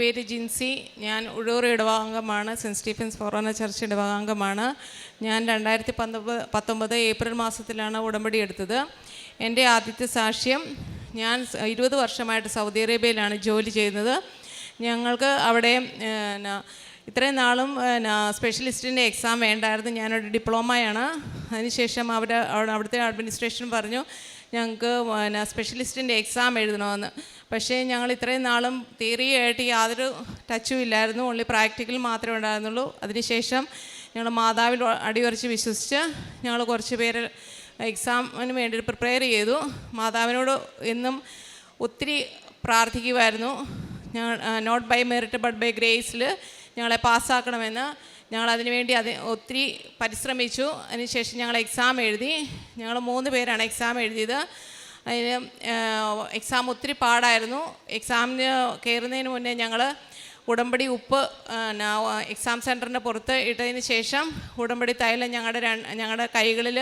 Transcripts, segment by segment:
പേര് ജിൻസി. ഞാൻ ഉഴൂർ ഇടവാംഗമാണ് സെന്റ് സ്റ്റീഫൻസ് ഫൊറോന ചർച്ച് ഇടവാംഗമാണ് ഞാൻ രണ്ടായിരത്തി പത്തൊമ്പത് പത്തൊമ്പത് ഏപ്രിൽ മാസത്തിലാണ് ഉടമ്പടി എടുത്തത്. എന്റെ ആദ്യത്തെ സാക്ഷ്യം ഞാൻ ഇരുപത് വർഷമായിട്ട് സൗദി അറേബ്യയിലാണ് ജോലി ചെയ്യുന്നത്. ഞങ്ങൾക്ക് അവിടെ ഇത്രയും നാളും സ്പെഷ്യലിസ്റ്റിന്റെ എക്സാം വേണ്ടായിരുന്നു. ഞാനൊരു ഡിപ്ലോമയാണ്. അതിനുശേഷം അവിടെ അവിടുത്തെ അഡ്മിനിസ്ട്രേഷൻ പറഞ്ഞു ഞങ്ങൾക്ക് പിന്നെ സ്പെഷ്യലിസ്റ്റിന്റെ എക്സാം എഴുതണമെന്ന്. പക്ഷേ ഞങ്ങൾ ഇത്രയും നാളും തിയറിയായിട്ട് യാതൊരു ടച്ചും ഇല്ലായിരുന്നു. ഓൺലി പ്രാക്ടിക്കൽ മാത്രമേ ഉണ്ടായിരുന്നുള്ളൂ. അതിനുശേഷം ഞങ്ങൾ മാതാവിൽ അടിയുറച്ച് വിശ്വസിച്ച് ഞങ്ങൾ കുറച്ച് പേര് എക്സാമിന് വേണ്ടി പ്രിപ്പയർ ചെയ്തു. മാതാവിനോട് എന്നും ഒത്തിരി പ്രാർത്ഥിക്കുമായിരുന്നു ഞങ്ങൾ not by merit but by ഗ്രേസിൽ ഞങ്ങളെ പാസ്സാക്കണമെന്ന് ഞങ്ങൾ അതിനുവേണ്ടി അത് ഒത്തിരി പരിശ്രമിച്ചു. അതിനുശേഷം ഞങ്ങൾ എക്സാം എഴുതി. ഞങ്ങൾ മൂന്ന് പേരാണ് എക്സാം എഴുതിയത്. അതിന് എക്സാം ഒത്തിരി പാടായിരുന്നു. എക്സാമിന് കയറുന്നതിന് മുന്നേ ഞങ്ങൾ ഉടമ്പടി ഉപ്പ് എക്സാം സെന്ററിന്റെ പുറത്ത് ഇട്ടതിന് ശേഷം ഉടമ്പടി തൈലം ഞങ്ങളുടെ ഞങ്ങളുടെ കൈകളിൽ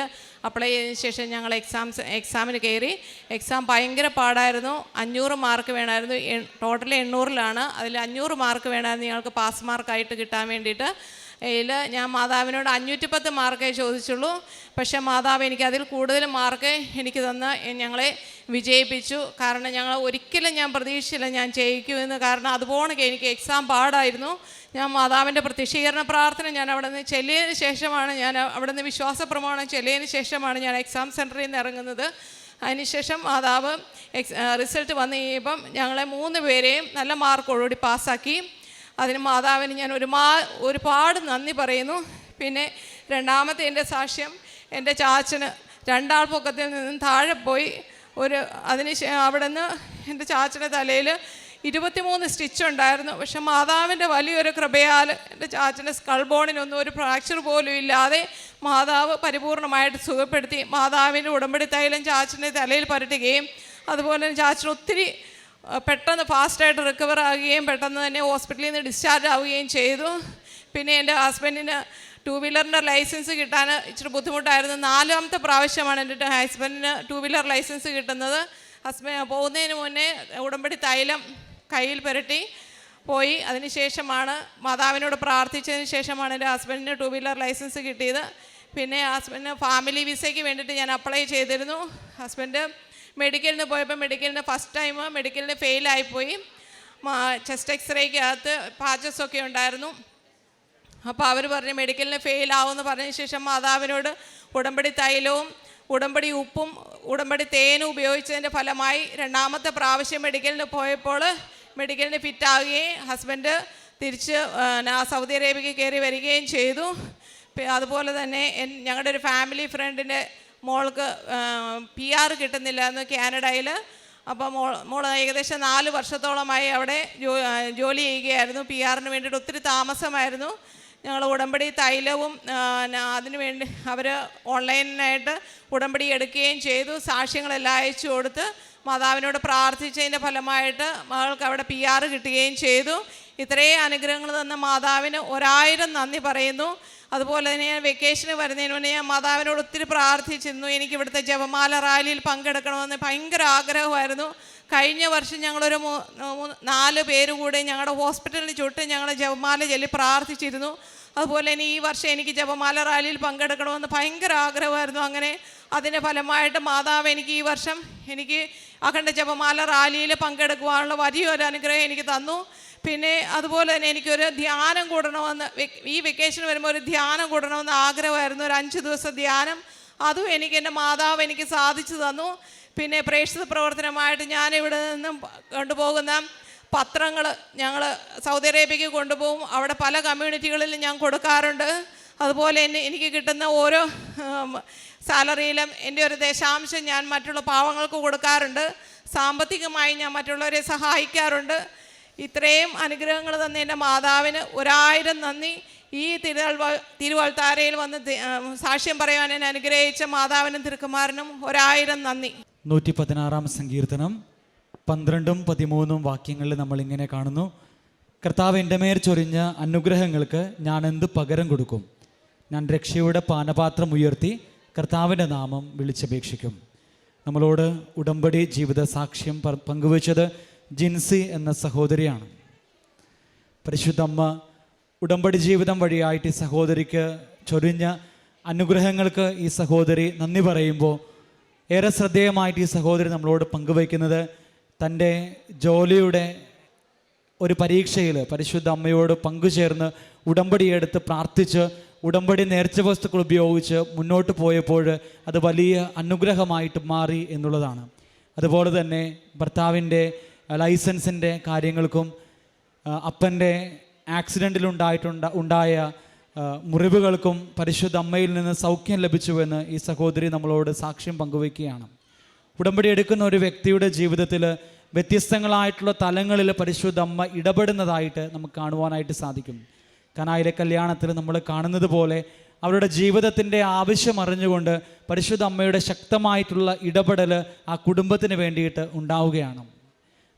അപ്ലൈ ചെയ്തതിന് ശേഷം ഞങ്ങൾ എക്സാം എക്സാമിന് കയറി. എക്സാം ഭയങ്കര പാടായിരുന്നു. അഞ്ഞൂറ് മാർക്ക് വേണമായിരുന്നു. ടോട്ടൽ എണ്ണൂറിലാണ്. അതിൽ അഞ്ഞൂറ് മാർക്ക് വേണമായിരുന്നു ഞങ്ങൾക്ക് പാസ് മാർക്കായിട്ട് കിട്ടാൻ വേണ്ടിയിട്ട്. അതിൽ ഞാൻ മാതാവിനോട് അഞ്ഞൂറ്റി പത്ത് മാർക്കേ ചോദിച്ചുള്ളൂ. പക്ഷേ മാതാവ് എനിക്ക് അതിൽ കൂടുതൽ മാർക്ക് എനിക്ക് തന്ന് ഞങ്ങളെ വിജയിപ്പിച്ചു. കാരണം ഞങ്ങൾ ഒരിക്കലും ഞാൻ പ്രതീക്ഷിച്ചില്ല ഞാൻ ജയിക്കുമെന്ന്. കാരണം അതുപോലെ എനിക്ക് എക്സാം പാടായിരുന്നു. ഞാൻ മാതാവിന്റെ പ്രത്യക്ഷീകരണ പ്രാർത്ഥന ഞാൻ അവിടെ നിന്ന് ചെല്ലിയതിന് ശേഷമാണ് ഞാൻ അവിടെ നിന്ന് വിശ്വാസ പ്രമാണം ചെല്ലിയതിന് ശേഷമാണ് ഞാൻ എക്സാം സെന്ററിൽ നിന്ന് ഇറങ്ങുന്നത്. അതിനുശേഷം മാതാവ് റിസൾട്ട് വന്നു കഴിയുമ്പം ഞങ്ങളെ മൂന്ന് പേരെയും നല്ല മാർക്കോടുകൂടി പാസ്സാക്കി അതിന് മാതാവിന് ഞാൻ ഒരു ഒരുമാ ഒരുപാട് നന്ദി പറയുന്നു. പിന്നെ രണ്ടാമത്തെ എന്റെ സാക്ഷ്യം എന്റെ ചാച്ചന് രണ്ടാൾ പൊക്കത്തിൽ നിന്നും താഴെ പോയി. ഒരു അതിന് അവിടെ നിന്ന് എന്റെ ചാച്ചന്റെ തലയിൽ ഇരുപത്തിമൂന്ന് സ്റ്റിച്ച് ഉണ്ടായിരുന്നു. പക്ഷെ മാതാവിന്റെ വലിയൊരു കൃപയാൽ എന്റെ ചാച്ചന്റെ സ്കൾ ബോണിനൊന്നും ഒരു ഫ്രാക്ചർ പോലും ഇല്ലാതെ മാതാവ് പരിപൂർണമായിട്ട് സുഖപ്പെടുത്തി. മാതാവിന്റെ ഉടമ്പടി തൈലം ചാച്ചന്റെ തലയിൽ പരട്ടുകയും അതുപോലെ ചാച്ചൻ ഒത്തിരി പെട്ടെന്ന് ഫാസ്റ്റായിട്ട് റിക്കവർ ആകുകയും പെട്ടെന്ന് തന്നെ ഹോസ്പിറ്റലിൽ നിന്ന് ഡിസ്ചാർജ് ആവുകയും ചെയ്തു. പിന്നെ എന്റെ ഹസ്ബൻഡിന് ടു വീലറിന്റെ ലൈസൻസ് കിട്ടാൻ ഇച്ചിരി ബുദ്ധിമുട്ടായിരുന്നു. നാലാമത്തെ പ്രാവശ്യമാണ് എന്റെ ഹസ്ബൻഡിന് ടു വീലർ ലൈസൻസ് കിട്ടുന്നത്. ഹസ്ബൻഡ് പോകുന്നതിന് മുന്നേ ഉടമ്പടി തൈലം കയ്യിൽ പുരട്ടി പോയി. അതിനുശേഷമാണ് മാതാവിനോട് പ്രാർത്ഥിച്ചതിന് ശേഷമാണ് എന്റെ ഹസ്ബൻഡിന് ടു വീലർ ലൈസൻസ് കിട്ടിയത്. പിന്നെ ഹസ്ബൻഡിന് ഫാമിലി വിസയ്ക്ക് വേണ്ടിയിട്ട് ഞാൻ അപ്ലൈ ചെയ്തിരുന്നു. ഹസ്ബൻഡ് മെഡിക്കലിന് പോയപ്പോൾ മെഡിക്കലിന് ഫസ്റ്റ് ടൈം മെഡിക്കലിന് ഫെയിലായിപ്പോയി ചെസ്റ്റ് എക്സ്റേക്കകത്ത് അകത്ത് ഒക്കെ ഉണ്ടായിരുന്നു. അപ്പോൾ അവർ പറഞ്ഞു മെഡിക്കലിന് ഫെയിൽ പറഞ്ഞ ശേഷം മാതാവിനോട് ഉടമ്പടി തൈലവും ഉടമ്പടി ഉപ്പും ഉടമ്പടി തേനും ഉപയോഗിച്ചതിന്റെ ഫലമായി രണ്ടാമത്തെ പ്രാവശ്യം മെഡിക്കലിന് പോയപ്പോൾ മെഡിക്കലിന് ഫിറ്റാവുകയും ഹസ്ബൻഡ് തിരിച്ച് സൗദി അറേബ്യക്ക് കയറി വരികയും ചെയ്തു. അതുപോലെ തന്നെ ഞങ്ങളുടെ ഒരു ഫാമിലി ഫ്രണ്ടിന്റെ മോൾക്ക് പി ആർ എന്ന് കാനഡയിൽ. അപ്പോൾ മോൾ മോൾ ഏകദേശം നാല് വർഷത്തോളമായി അവിടെ ജോലി ചെയ്യുകയായിരുന്നു. പി ആറിന് വേണ്ടിയിട്ട് ഒത്തിരി താമസമായിരുന്നു. ഞങ്ങൾ ഉടമ്പടി തൈലവും അതിനു വേണ്ടി അവർ ഓൺലൈനായിട്ട് ഉടമ്പടി എടുക്കുകയും ചെയ്തു. സാക്ഷ്യങ്ങളെല്ലാം അയച്ചു കൊടുത്ത് മാതാവിനോട് പ്രാർത്ഥിച്ചതിന്റെ ഫലമായിട്ട് മകൾക്ക് അവിടെ പി ആർ കിട്ടുകയും ചെയ്തു. ഇത്രയും അനുഗ്രഹങ്ങൾ തന്ന മാതാവിന് ഒരായിരം നന്ദി പറയുന്നു. അതുപോലെ തന്നെ ഞാൻ വെക്കേഷന് വരുന്നതിന് മുന്നേ ഞാൻ മാതാവിനോട് ഒത്തിരി പ്രാർത്ഥിച്ചിരുന്നു. എനിക്ക് ഇവിടുത്തെ ജപമാല റാലിയിൽ പങ്കെടുക്കണമെന്ന് ഭയങ്കര ആഗ്രഹമായിരുന്നു. കഴിഞ്ഞ വർഷം ഞങ്ങളൊരു നാല് പേര് കൂടെ ഞങ്ങളുടെ ഹോസ്പിറ്റലിന് ചുറ്റും ഞങ്ങൾ ജപമാല ചൊല്ലി പ്രാർത്ഥിച്ചിരുന്നു. അതുപോലെ തന്നെ ഈ വർഷം എനിക്ക് ജപമാല റാലിയിൽ പങ്കെടുക്കണമെന്ന് ഭയങ്കര ആഗ്രഹമായിരുന്നു. അങ്ങനെ അതിന്റെ ഫലമായിട്ട് മാതാവ് എനിക്ക് ഈ വർഷം എനിക്ക് അഖണ്ഡ ജപമാല റാലിയിൽ പങ്കെടുക്കുവാനുള്ള വലിയൊരു അനുഗ്രഹം എനിക്ക് തന്നു. പിന്നെ അതുപോലെ തന്നെ എനിക്കൊരു ധ്യാനം കൂടണമെന്ന് ഈ വെക്കേഷൻ വരുമ്പോൾ ഒരു ധ്യാനം കൂടണമെന്ന് ആഗ്രഹമായിരുന്നു. ഒരു അഞ്ച് ദിവസം ധ്യാനം. അതും എനിക്ക് എന്റെ മാതാവ് എനിക്ക് സാധിച്ചു തന്നു. പിന്നെ പ്രേക്ഷിത പ്രവർത്തനമായിട്ട് ഞാൻ ഇവിടെ നിന്നും കൊണ്ടുപോകുന്ന പത്രങ്ങൾ ഞങ്ങൾ സൗദി അറേബ്യക്ക് കൊണ്ടുപോകും. അവിടെ പല കമ്മ്യൂണിറ്റികളിലും ഞാൻ കൊടുക്കാറുണ്ട്. അതുപോലെ തന്നെ എനിക്ക് കിട്ടുന്ന ഓരോ സാലറിയിലും എന്റെ ഒരു ദശാംശം ഞാൻ മറ്റുള്ള പാവങ്ങൾക്ക് കൊടുക്കാറുണ്ട്. സാമ്പത്തികമായി ഞാൻ മറ്റുള്ളവരെ സഹായിക്കാറുണ്ട്. ഇത്രയും അനുഗ്രഹങ്ങൾ തന്ന എന്റെ മാതാവിന് ഒരായിരം നന്ദി. ഈ തിരുവൾവ തിരുവൾത്താരയിൽ വന്ന് സാക്ഷ്യം പറയാൻ എന്നെ അനുഗ്രഹിച്ച മാതാവിനും തിരുക്കുമാരനും ഒരായിരം നന്ദി. നൂറ്റി പതിനാറാം സങ്കീർത്തനം. പന്ത്രണ്ടും പതിമൂന്നും വാക്യങ്ങളിൽ നമ്മൾ ഇങ്ങനെ കാണുന്നു. കർത്താവ് എന്റെ മേൽ ചൊരിഞ്ഞ അനുഗ്രഹങ്ങൾക്ക് ഞാൻ എന്ത് പകരം കൊടുക്കും? ഞാൻ രക്ഷയുടെ പാനപാത്രം ഉയർത്തി കർത്താവിന്റെ നാമം വിളിച്ചപേക്ഷിക്കും. നമ്മളോട് ഉടമ്പടി ജീവിത സാക്ഷ്യം പങ്കുവച്ചത് ജിൻസി എന്ന സഹോദരിയാണ്. പരിശുദ്ധമ്മ ഉടമ്പടി ജീവിതം വഴിയായിട്ട് ഈ സഹോദരിക്ക് ചൊരിഞ്ഞ അനുഗ്രഹങ്ങൾക്ക് ഈ സഹോദരി നന്ദി പറയുമ്പോൾ ഏറെ ശ്രദ്ധേയമായിട്ട് ഈ സഹോദരി നമ്മളോട് പങ്കുവയ്ക്കുന്നത് തന്റെ ജോലിയുടെ ഒരു പരീക്ഷയിൽ പരിശുദ്ധ അമ്മയോട് പങ്കുചേർന്ന് ഉടമ്പടിയെടുത്ത് പ്രാർത്ഥിച്ച് ഉടമ്പടി നേർച്ച വസ്തുക്കൾ ഉപയോഗിച്ച് മുന്നോട്ട് പോയപ്പോൾ അത് വലിയ അനുഗ്രഹമായിട്ട് മാറി എന്നുള്ളതാണ്. അതുപോലെ തന്നെ ഭർത്താവിന്റെ ലൈസൻസിന്റെ കാര്യങ്ങൾക്കും അപ്പന്റെ ആക്സിഡന്റിലുണ്ടായിട്ടുണ്ട ഉണ്ടായ മുറിവുകൾക്കും പരിശുദ്ധ അമ്മയിൽ നിന്ന് സൗഖ്യം ലഭിച്ചുവെന്ന് ഈ സഹോദരി നമ്മളോട് സാക്ഷ്യം പങ്കുവയ്ക്കുകയാണ്. ഉടമ്പടി എടുക്കുന്ന ഒരു വ്യക്തിയുടെ ജീവിതത്തിൽ വ്യത്യസ്തങ്ങളായിട്ടുള്ള തലങ്ങളിൽ പരിശുദ്ധ അമ്മ ഇടപെടുന്നതായിട്ട് നമുക്ക് കാണുവാനായിട്ട് സാധിക്കും. കനായിലെ കല്യാണത്തിൽ നമ്മൾ കാണുന്നത് പോലെ അവരുടെ ജീവിതത്തിന്റെ ആവശ്യം അറിഞ്ഞുകൊണ്ട് പരിശുദ്ധ അമ്മയുടെ ശക്തമായിട്ടുള്ള ഇടപെടൽ ആ കുടുംബത്തിന് വേണ്ടിയിട്ട് ഉണ്ടാവുകയാണ്.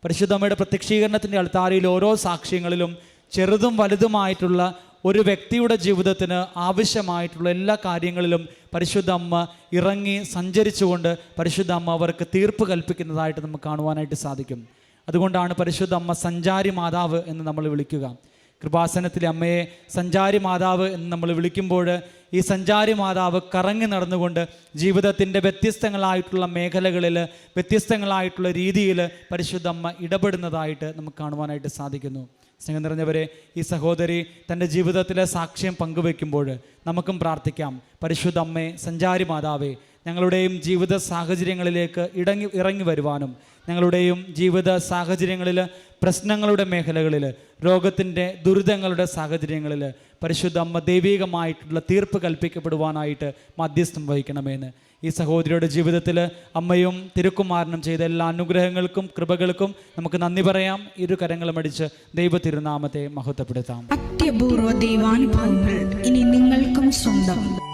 പരിശുദ്ധ അമ്മയുടെ പ്രത്യക്ഷീകരണത്തിന്റെ അൾത്താരയിൽ ഓരോ സാക്ഷ്യങ്ങളിലും ചെറുതും വലുതുമായിട്ടുള്ള ഒരു വ്യക്തിയുടെ ജീവിതത്തിന് ആവശ്യമായിട്ടുള്ള എല്ലാ കാര്യങ്ങളിലും പരിശുദ്ധ അമ്മ ഇറങ്ങി സഞ്ചരിച്ചുകൊണ്ട് പരിശുദ്ധ അമ്മ അവർക്ക് തീർപ്പ് കൽപ്പിക്കുന്നതായിട്ട് നമുക്ക് കാണുവാനായിട്ട് സാധിക്കും. അതുകൊണ്ടാണ് പരിശുദ്ധ അമ്മ സഞ്ചാരി മാതാവ് എന്ന് നമ്മൾ വിളിക്കുക. കൃപാസനത്തിലെ അമ്മയെ സഞ്ചാരി മാതാവ് എന്ന് നമ്മൾ വിളിക്കുമ്പോൾ ഈ സഞ്ചാരി മാതാവ് കറങ്ങി നടന്നുകൊണ്ട് ജീവിതത്തിന്റെ വ്യത്യസ്തങ്ങളായിട്ടുള്ള മേഖലകളിൽ വ്യത്യസ്തങ്ങളായിട്ടുള്ള രീതിയിൽ പരിശുദ്ധ അമ്മ ഇടപെടുന്നതായിട്ട് നമുക്ക് കാണുവാനായിട്ട് സാധിക്കുന്നു. സ്നേഹം നിറഞ്ഞവരെ ഈ സഹോദരി തന്റെ ജീവിതത്തിലെ സാക്ഷ്യം പങ്കുവെക്കുമ്പോൾ നമുക്കും പ്രാർത്ഥിക്കാം. പരിശുദ്ധ അമ്മേ സഞ്ചാരി മാതാവേ ഞങ്ങളുടെയും ജീവിത സാഹചര്യങ്ങളിലേക്ക് ഇടങ്ങി ഇറങ്ങി വരുവാനും ഞങ്ങളുടെയും ജീവിത സാഹചര്യങ്ങളിൽ പ്രശ്നങ്ങളുടെ മേഖലകളിൽ രോഗത്തിന്റെ ദുരിതങ്ങളുടെ സാഹചര്യങ്ങളിൽ പരിശുദ്ധ അമ്മ ദൈവികമായിട്ടുള്ള തീർപ്പ് കൽപ്പിക്കപ്പെടുവാനായിട്ട് മധ്യസ്ഥം വഹിക്കണമെന്ന് ഈ സഹോദരിയുടെ ജീവിതത്തിൽ അമ്മയും തിരുക്കുമാരനും ചെയ്ത എല്ലാ അനുഗ്രഹങ്ങൾക്കും കൃപകൾക്കും നമുക്ക് നന്ദി പറയാം. ഇരു കരങ്ങളും അടിച്ച് ദൈവ തിരുനാമത്തെ മഹത്വപ്പെടുത്താം. അത്യപൂർവ ദൈവാനുഭവങ്ങൾ ഇനി നിങ്ങൾക്കും സ്വന്തം.